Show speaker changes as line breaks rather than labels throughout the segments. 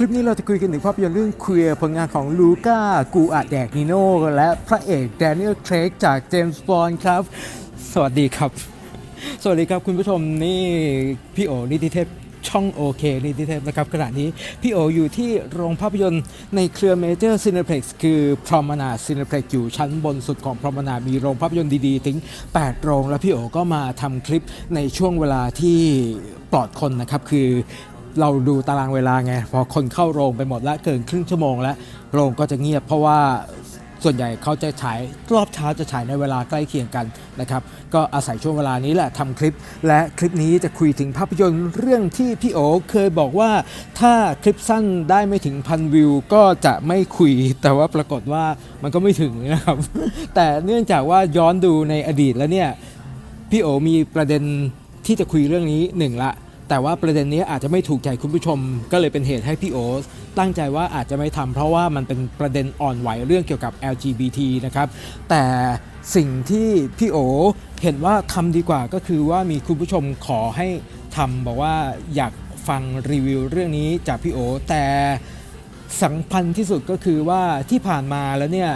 คลิปนี้เราจะคุยกันถึงภาพยนตร์เรื่อง Queer ผลงานของลูก้ากูอาแดกนิโนและพระเอกแดเนียลเครกจากเจมส์บอนด์ครับ สวัสดีครับ สวัสดีครับคุณผู้ชมนี่พี่โอนิติเทพช่องโอเคนิติเทพนะครับขณะนี้พี่โออยู่ที่โรงภาพยนตร์ในเครือเมเจอร์ซีน p พ e x คือพร m มนาซีน p พ e x อยู่ชั้นบนสุดของพร m มนามีโรงภาพยนตร์ดีๆ ถึง 8 โรง แล้วพี่โอก็มาทำคลิปในช่วงเวลาที่ปลอดคนนะครับ คือ เราดูตารางเวลาไง พอคนเข้าโรงไปหมดแล้วเกินครึ่งชั่วโมงแล้ว โรงก็จะเงียบเพราะว่าส่วนใหญ่เขาจะฉายรอบเช้าจะฉายในเวลาใกล้เคียงกันนะครับ ก็อาศัยช่วงเวลานี้แหละทำคลิป และคลิปนี้จะคุยถึงภาพยนตร์เรื่องที่พี่โอเคยบอกว่า ถ้าคลิปสั้นได้ไม่ถึงพันวิวก็จะไม่คุย แต่ว่าปรากฏว่ามันก็ไม่ถึงนะครับ แต่เนื่องจากว่าย้อนดูในอดีตแล้วเนี่ยพี่โอมีประเด็นที่จะคุยเรื่องนี้หนึ่งละ แต่ว่าประเด็นนี้อาจจะไม่ถูกใจคุณผู้ชม ก็เลยเป็นเหตุให้พี่โอตั้งใจว่าอาจจะไม่ทำเพราะว่ามันเป็นประเด็นอ่อนไหวเรื่องเกี่ยวกับ LGBT นะครับแต่สิ่งที่พี่โอเห็นว่าทำดีกว่าก็คือว่ามีคุณผู้ชมขอให้ทำบอกว่าอยากฟังรีวิวเรื่องนี้จากพี่โอแต่สังพันธ์ที่สุดก็คือว่าที่ผ่านมาแล้วเนี่ย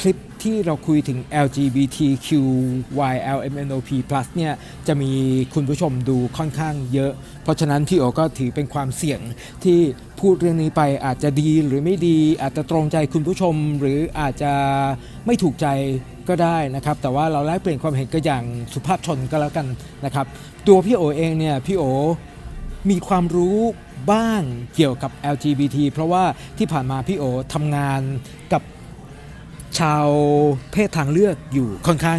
คลิป ที่เราคุยถึง LGBTQYLMNOP+ เนี่ยจะมีคุณผู้ชมดูค่อนข้างเยอะ เพราะฉะนั้นพี่โอก็ถือเป็นความเสี่ยงที่พูดเรื่องนี้ไปอาจจะดีหรือไม่ดี อาจจะตรงใจคุณผู้ชมหรืออาจจะไม่ถูกใจก็ได้นะครับ แต่ว่าเราแลกเปลี่ยนความเห็นก็อย่างสุภาพชนก็แล้วกันนะครับ ตัวพี่โอเองเนี่ยพี่โอมีความรู้บ้างเกี่ยวกับ LGBT เพราะว่าที่ผ่านมาพี่โอทำงานกับ ชาวเพศทางเลือกอยู่ค่อนข้าง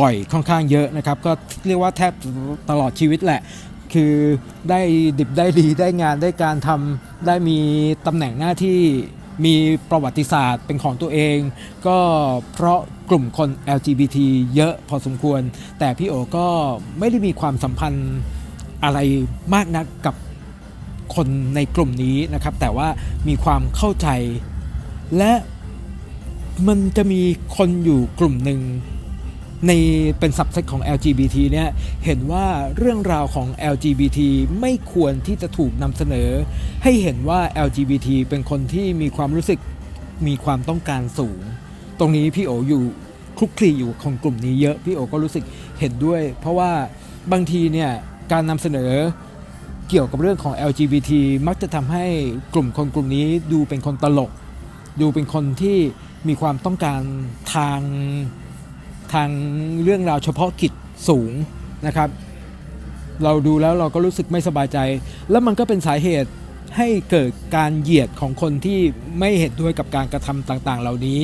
บ่อยค่อนข้างเยอะนะครับ ก็เรียกว่าแทบตลอดชีวิตแหละ คือได้ดิบได้ดีได้งานได้การทำได้มีตำแหน่งหน้าที่มีประวัติศาสตร์เป็นของตัวเอง ก็เพราะกลุ่มคน LGBT เยอะพอสมควร แต่พี่โอก็ไม่ได้มีความสัมพันธ์อะไรมากนักกับคนในกลุ่มนี้นะครับ แต่ว่ามีความเข้าใจและ มันจะมีคนอยู่กลุ่มหนึ่งในเป็นสับเซตของ LGBT เนี่ยเห็นว่าเรื่องราวของ LGBT ไม่ควรที่จะถูกนำเสนอ ให้เห็นว่า LGBT เป็นคนที่มีความรู้สึกมีความต้องการสูง ตรงนี้พี่โออยู่คลุกคลีอยู่ของกลุ่มนี้เยอะพี่โอก็รู้สึกเห็นด้วย เพราะว่าบางทีเนี่ยการนำเสนอเกี่ยวกับเรื่องของ LGBT มักจะทำให้กลุ่มคนกลุ่มนี้ดูเป็นคนตลก ดูเป็นคนที่ มีความต้องการทางทางเรื่องราวเฉพาะกิจสูงนะครับ เราดูแล้วเราก็รู้สึกไม่สบายใจ แล้วมันก็เป็นสาเหตุให้เกิดการเหยียดของคนที่ไม่เห็นด้วยกับการกระทำต่างๆ เหล่านี้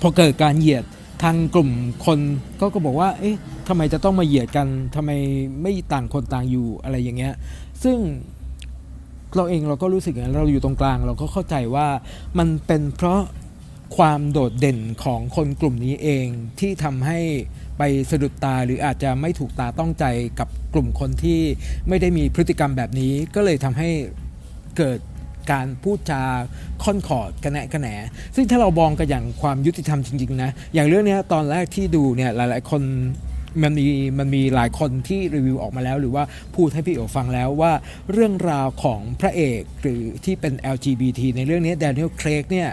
พอเกิดการเหยียดทางกลุ่มคนก็ก็บอกว่า เอ๊ะทำไมจะต้องมาเหยียดกันทำไมไม่ต่างคนต่างอยู่อะไรอย่างเงี้ย ซึ่งเราเองเราก็รู้สึกอย่างนั้นเราอยู่ตรงกลาง เราก็เข้าใจว่ามันเป็นเพราะ ความโดดเด่นของคนกลุ่มนี้เองที่ทำให้ไปสะดุดตาหรืออาจจะไม่ถูกตาต้องใจกับกลุ่มคนที่ไม่ได้มีพฤติกรรมแบบนี้ ก็เลยทำให้เกิดการพูดจาค่อนขอดกระแนะกระแหน ซึ่งถ้าเรามองกันอย่างความยุติธรรมจริงๆนะ อย่างเรื่องนี้ตอนแรกที่ดูเนี่ยหลายๆ คนมันมีมันมีหลายคนที่รีวิวออกมาแล้ว หรือว่าพูดให้พี่โอฟังแล้วว่าเรื่องราวของพระเอกหรือที่เป็น LGBT ในเรื่องนี้แดเนียลเครกเนี่ย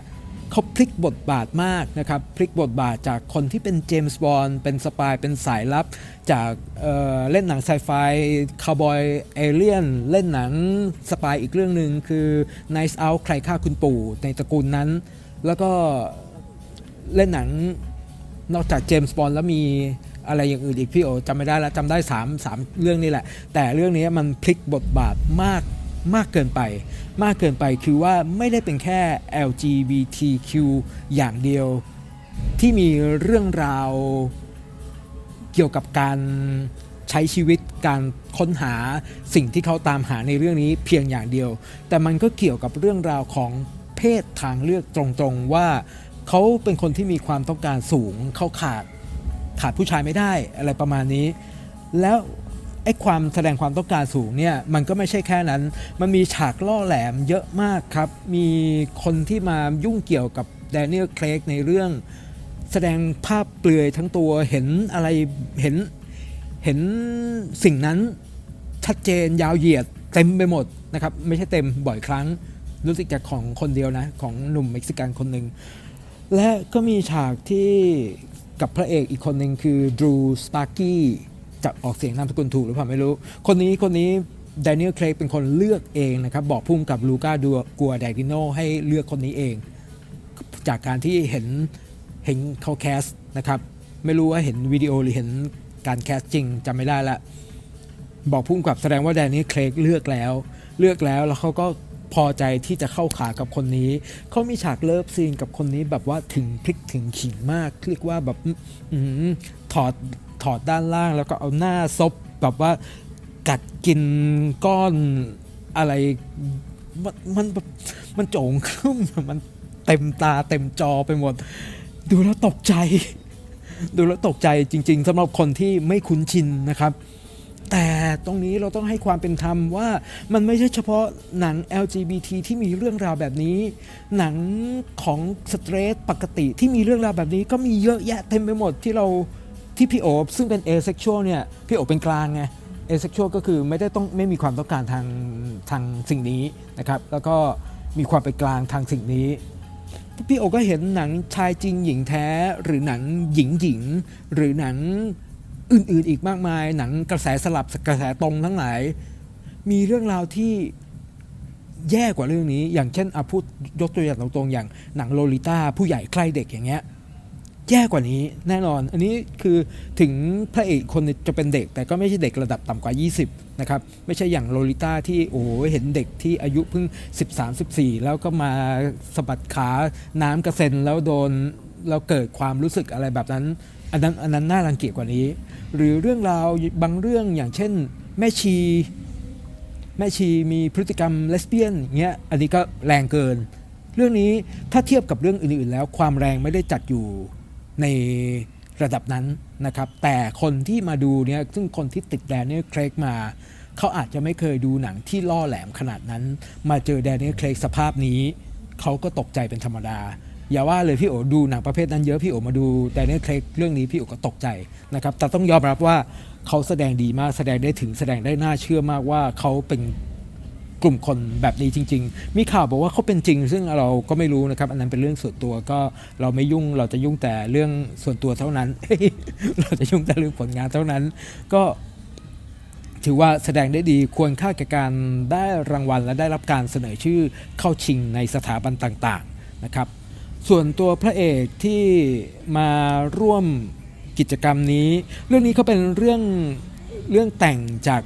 เขาพลิกบทบาทมากนะครับ พลิกบทบาทจากคนที่เป็นเจมส์บอนด์เป็นสปายเป็นสายลับ จากเเล่นหนังไซไฟคาวบอยเอเลียนเล่นหนังสปายอีกเรื่องหนึ่งคือ Nice Out ใครฆ่าคุณปู่ในตระกูลนั้น แล้วก็เล่นหนังนอกจากเจมส์บอลแล้วมีอะไรอย่างอื่นอีกพี่โอจำไม่ได้แล้วจำได้3 3เรื่องนี้แหละ แต่เรื่องนี้มันพลิกบทบาทมาก มากเกินไป มากเกินไปคือว่าไม่ได้เป็นแค่ LGBTQ อย่างเดียว ที่มีเรื่องราวเกี่ยวกับการใช้ชีวิตการค้นหาสิ่งที่เขาตามหาในเรื่องนี้เพียงอย่างเดียว แต่มันก็เกี่ยวกับเรื่องราวของเพศทางเลือกตรงๆว่าเขาเป็นคนที่มีความต้องการสูงเขาขาดขาดผู้ชายไม่ได้อะไรประมาณนี้ แล้ว ไอ้ความแสดงความต้องการสูงเนี่ยมันก็ไม่ใช่แค่นั้น มันมีฉากล่อแหลมเยอะมากครับ มีคนที่มายุ่งเกี่ยวกับแดเนียลเครกในเรื่อง แสดงภาพเปลือยทั้งตัวเห็นอะไรเห็นเห็นสิ่งนั้นชัดเจนยาวเหยียดเต็มไปหมดนะครับไม่ใช่เต็มบ่อยครั้งรู้สึกจะของคนเดียวนะ ของหนุ่มเม็กซิกันคนหนึ่งและก็มีฉากที่กับพระเอกอีกคนหนึ่งคือดรูสปาร์กี้ จะออกเสียงนามสกุลถูกหรือเปล่าไม่รู้ คนนี้คนนี้แดเนียลเครกเป็นคนเลือกเองนะครับ บอกพุ่มกับลูก้าดัวกัวแดกิโนให้เลือกคนนี้เอง จากการที่เห็นเห็นเขาแคสนะครับ ไม่รู้ว่าเห็นวิดีโอหรือเห็นการแคสจริงจำไม่ได้ละ บอกพุ่มกับแสดงว่าแดนนี่เครกเลือกแล้ว เลือกแล้วแล้วเขาก็พอใจที่จะเข้าขากับคนนี้ เขามีฉากเลิฟซีนกับคนนี้แบบว่าถึงพลิกถึงขิงมาก เรียกว่าแบบอถอด ถอดด้านล่าง แล้วก็เอาหน้าซบแบบว่ากัดกินก้อนอะไร มันมันแบบมันโจงครึ่มมันเต็มตาเต็มจอไปหมด ดูแล้วตกใจ ดูแล้วตกใจจริง ๆสำหรับคนที่ไม่คุ้นชินนะครับแต่ตรงนี้เราต้องให้ความเป็นธรรมว่ามันไม่ใช่เฉพาะหนัง LGBT ที่มีเรื่องราวแบบนี้ หนังของสเตรทปกติที่มีเรื่องราวแบบนี้ก็มีเยอะแยะเต็มไปหมดที่เรา ที่พี่โอบซึ่งเป็นเอเซ็กชวลเนี่ยพี่โอบเป็นกลางไงเอเซ็กชวลก็คือไม่ได้ต้องไม่มีความต้องการทางทางสิ่งนี้นะครับ แล้วก็มีความเป็นกลางทางสิ่งนี้พี่โอก็เห็นหนังชายจริงหญิงแท้หรือหนังหญิงหญิง หรือหนังอื่นๆอีกมากมาย หนังกระแสสลับกระแสตรงทั้งหลาย มีเรื่องราวที่แย่กว่าเรื่องนี้ อย่างเช่นอาพูดยกตัวอย่างตรงๆอย่างหนังโลลิต้าผู้ใหญ่ใครเด็กอย่างเงี้ย แย่กว่านี้แน่นอน อันนี้คือถึงพระเอกคนจะเป็นเด็ก แต่ก็ไม่ใช่เด็กระดับต่ำกว่า 20 นะครับ ไม่ใช่อย่างโลลิต้าที่โอ้โหเห็นเด็กที่อายุเพิ่ง 13 14 แล้วก็มาสะบัดขาน้ำกระเซ็นแล้วโดนแล้วเกิดความรู้สึกอะไรแบบนั้น อันนั้นอันนั้นน่ารังเกียจกว่านี้ หรือเรื่องราวบางเรื่องอย่างเช่น แม่ชี แม่ชีมีพฤติกรรมเลสเบี้ยนอย่างเงี้ยอันนี้ก็แรงเกิน เรื่องนี้ถ้าเทียบกับเรื่องอื่นๆ แล้วความแรงไม่ได้จัดอยู่ ในระดับนั้นนะครับ แต่คนที่มาดูเนี่ยซึ่งคนที่ติดแดนเนียลเครกมา เขาอาจจะไม่เคยดูหนังที่ล่อแหลมขนาดนั้น มาเจอแดนเนียลเครกสภาพนี้ เขาก็ตกใจเป็นธรรมดา อย่าว่าเลยพี่โอดูหนังประเภทนั้นเยอะพี่โอมาดูแดเนียลเครกเรื่องนี้พี่โอก็ตกใจนะครับแต่ต้องยอมรับว่าเขาแสดงดีมากแสดงได้ถึงแสดงได้น่าเชื่อมากว่าเขาเป็น กลุ่มคนแบบนี้จริง ๆ มีข่าวบอกว่าเขาเป็นจริง ซึ่งเราก็ไม่รู้นะครับ อันนั้นเป็นเรื่องส่วนตัวก็เราไม่ยุ่งเราจะยุ่งแต่เรื่องส่วนตัวเท่านั้น เราจะยุ่งแต่เรื่องผลงานเท่านั้น ก็ถือว่าแสดงได้ดีควรค่าแก่การได้รางวัล และได้รับการเสนอชื่อเข้าชิงในสถาบันต่างๆนะครับ ส่วนตัวพระเอกที่มาร่วมกิจกรรมนี้ เรื่องนี้เขาเป็นเรื่องเรื่องแต่งจาก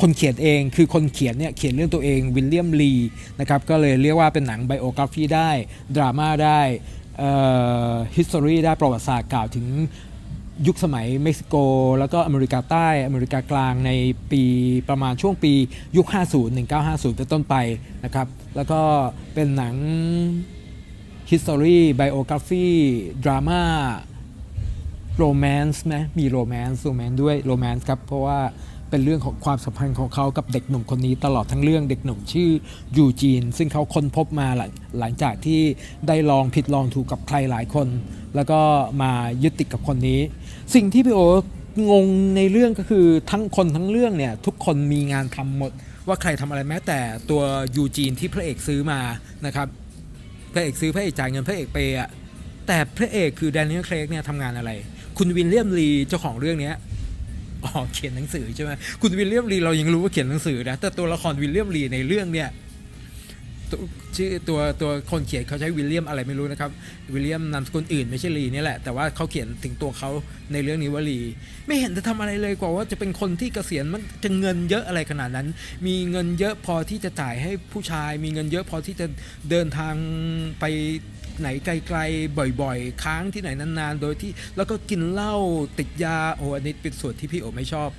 คนเขียนเองคือคนเขียนเนี่ยเขียนเรื่องตัวเองวิลเลียมลีนะครับก็เลยเรียกว่าเป็นหนังไบโอกราฟีได้ดราม่าได้ฮิสตอรีได้ประวัติศาสตร์กล่าวถึงยุคสมัยเม็กซิโก แล้วก็อเมริกาใต้อเมริกากลางในปีประมาณช่วงปียุค 50 1950 เป็นต้นไปนะครับ แล้วก็เป็นหนัง history biography ดราม่าโรแมนต์ไหมมีโรแมนต์โรแมนต์ด้วยโรแมนต์ครับ เพราะว่า เป็นเรื่องของความสัมพันธ์ของเขากับเด็กหนุ่มคนนี้ตลอดทั้งเรื่องเด็กหนุ่มชื่อยูจีน ซึ่งเขาค้นพบมาหลังหลังจากที่ได้ลองผิดลองถูกกับใครหลายคน แล้วก็มายึดติดกับคนนี้ สิ่งที่พี่โองงในเรื่องก็คือทั้งคนทั้งเรื่องเนี่ยทุกคนมีงานทำหมด ว่าใครทำอะไรแม้แต่ตัวยูจีนที่พระเอกซื้อมานะครับพระเอกซื้อพระเอกจ่ายเงินพระเอกเปย์อะแต่พระเอกคือแดเนียลเครกเนี่ยทำงานอะไร คุณวิลเลียมลีเจ้าของเรื่องเนี้ย อ๋อเขียนหนังสือใช่ไหมคุณวิลเลียมลีเรายังรู้ว่าเขียนหนังสือนะแต่ตัวละครวิลเลียมลีในเรื่องเนี่ยชื่อตัวตัวคนเขียนเขาใช้วิลเลียมอะไรไม่รู้นะครับวิลเลียมนามสกุลอื่นไม่ใช่ลีนี่แหละแต่ว่าเขาเขียนถึงตัวเขาในเรื่องนี้ว่าลีไม่เห็นจะทำอะไรเลยกว่าว่าจะเป็นคนที่เกษียณมันจะเงินเยอะอะไรขนาดนั้น มีเงินเยอะพอที่จะจ่ายให้ผู้ชาย มีเงินเยอะพอที่จะเดินทางไป ไหนไกลๆบ่อยๆ ค้างที่ไหนนานๆ โดยที่แล้วก็กินเหล้าติดยาโอ้อันนี้เป็นส่วนที่พี่โอไม่ชอบ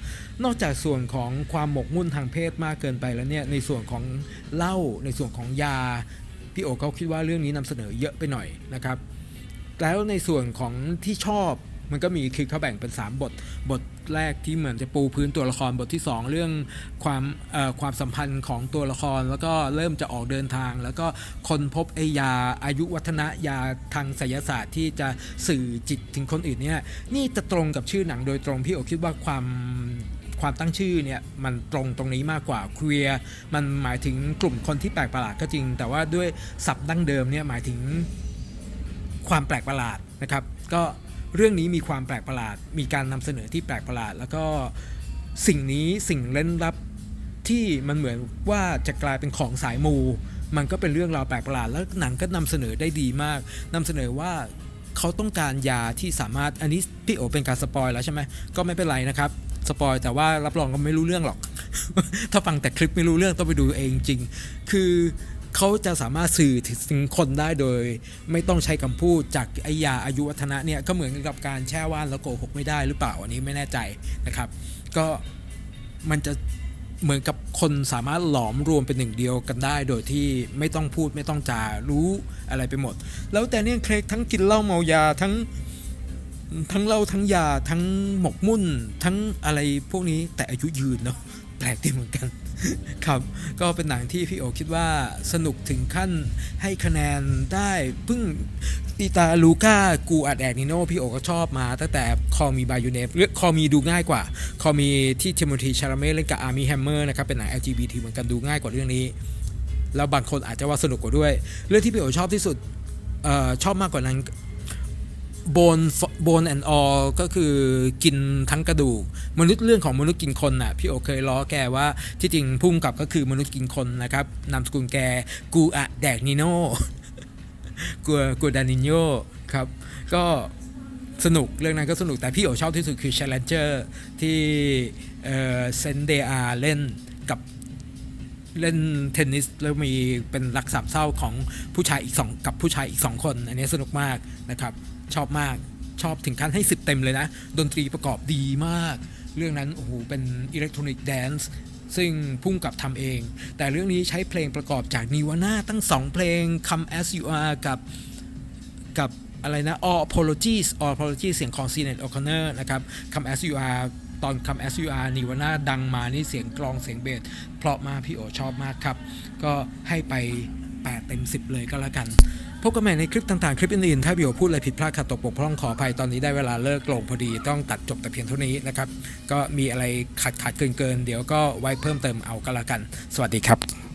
นอกจากส่วนของความหมกมุ่นทางเพศมากเกินไปแล้วเนี่ยในส่วนของเหล้าในส่วนของยา พี่โอเขาคิดว่าเรื่องนี้นำเสนอเยอะไปหน่อยนะครับ แล้วในส่วนของที่ชอบ มันก็มีคือเขาแบ่งเป็น 3 บท บทแรกที่เหมือนจะปูพื้นตัวละครบทที่ 2 เรื่องความความสัมพันธ์ของตัวละคร แล้วก็เริ่มจะออกเดินทาง แล้วก็คนพบไอยาอายุวัฒนะยาทางไสยศาสตร์ที่จะสื่อจิตถึงคนอื่นเนี่ยนี่จะตรงกับชื่อหนังโดยตรงพี่โอคิดว่าความความตั้งชื่อเนี่ยมันตรงตรงนี้มากกว่า queer มันหมายถึงกลุ่มคนที่แปลกประหลาดก็จริง แต่ว่าด้วยศัพท์ดั้งเดิมเนี่ยหมายถึงความแปลกประหลาดนะครับ ก็ เรื่องนี้มีความแปลกประหลาด มีการนำเสนอที่แปลกประหลาด แล้วก็สิ่งนี้สิ่งเล่นลับที่มันเหมือนว่าจะกลายเป็นของสายมู มันก็เป็นเรื่องราวแปลกประหลาด แล้วหนังก็นำเสนอได้ดีมากนำเสนอว่าเขาต้องการยาที่สามารถอันนี้พี่โอเป็นการสปอยแล้วใช่ไหมก็ไม่เป็นไรนะครับสปอยแต่ว่ารับรองก็ไม่รู้เรื่องหรอก ถ้าฟังแต่คลิปไม่รู้เรื่องต้องไปดูเองจริง คือ เขาจะสามารถสื่อถึงคนได้โดย ไม่ต้องใช้คำพูดจากไอยาอายุวัฒนะเนี่ยก็เหมือนกับการแช่ว่านแล้วโกหกไม่ได้หรือเปล่าอันนี้ไม่แน่ใจนะครับ ก็มันจะเหมือนกับคนสามารถหลอมรวมเป็นหนึ่งเดียวกันได้ โดยที่ไม่ต้องพูดไม่ต้องจารู้อะไรไปหมด แล้วแต่เนี่ยเครกทั้งกินเหล้าเมายาทั้งทั้งเหล้าทั้งยาทั้งหมกมุ่น ทั้งอะไรพวกนี้แต่อายุยืนเนาะแปลกดีเหมือนกัน ครับก็เป็นหนังที่พี่โอคิดว่าสนุกถึงขั้นให้คะแนนได้เพิ่งอีตาลูก้ากูอัดแอกนิโนพี่โอก็ชอบมา ตั้งแต่คอมีบายูเนฟเรื่อคอมีดูง่ายกว่า คอมีที่เทม o ธีชาราเม่เล่นกับอาร์มีแฮมเมอร์นะครับเป็นหนัง LGBT เหมือนกันดูง่ายกว่าเรื่องนี้ แล้วบางคนอาจจะว่าสนุกกว่าด้วย เรื่องที่พี่โอชอบที่สุดออชอบมากกว่านั้น โบนโบนแอนออลก็คือกินทั้งกระดูกมนุษย์เรื่องของมนุษย์กินคนน่ะพี่โอเคยล้อแกว่าที่จริงพุ่มกับก็คือมนุษย์กินคนนะครับนามสกุลแกกูอะแดกนิโน่กัวกัวดานิโยครับ ก็สนุกเรื่องนั้นก็สนุกแต่พี่โอชอบที่สุดคือ Challenger ที่เอ่อเซนเดอาเล่นกับเล่นเทนนิสแล้วมีเป็นรักสามเศร้าของผู้ชายอีกสองกับผู้ชายอีกสองคน อันนี้สนุกมากนะครับ ชอบมากชอบถึงขั้นให้สิบเต็มเลยนะ ดนตรีประกอบดีมาก เรื่องนั้นโอ้โหเป็นอิเล็กทรอนิกส์แดนซ์ซึ่งพุ่งกับทำเอง แต่เรื่องนี้ใช้เพลงประกอบจากนิวาน่าตั้งสองเพลง Come As You Are กับกับอะไรนะ All Apologies All Apologies เสียงของ c n e t O'Connor นะครับ Come As You Are ตอน Come As You Are นิวาน่าดังมานี่เสียงกลองเสียงเบสเพราะมากพี่โอชอบมากครับ ก็ให้ไป 8 เต็ม 10 เลยก็แล้วกัน พบกันใหม่ในคลิปต่างๆ คลิปอื่นๆ ถ้าพี่โอพูดอะไรผิดพลาดขาดตกบกพร่องขออภัยตอนนี้ได้เวลาเลิกลงพอดีต้องตัดจบแต่เพียงเท่านี้นะครับ ก็มีอะไรขาดขาดเกินๆเดี๋ยวก็ไว้เพิ่มเติมเอาก็แล้วกัน สวัสดีครับ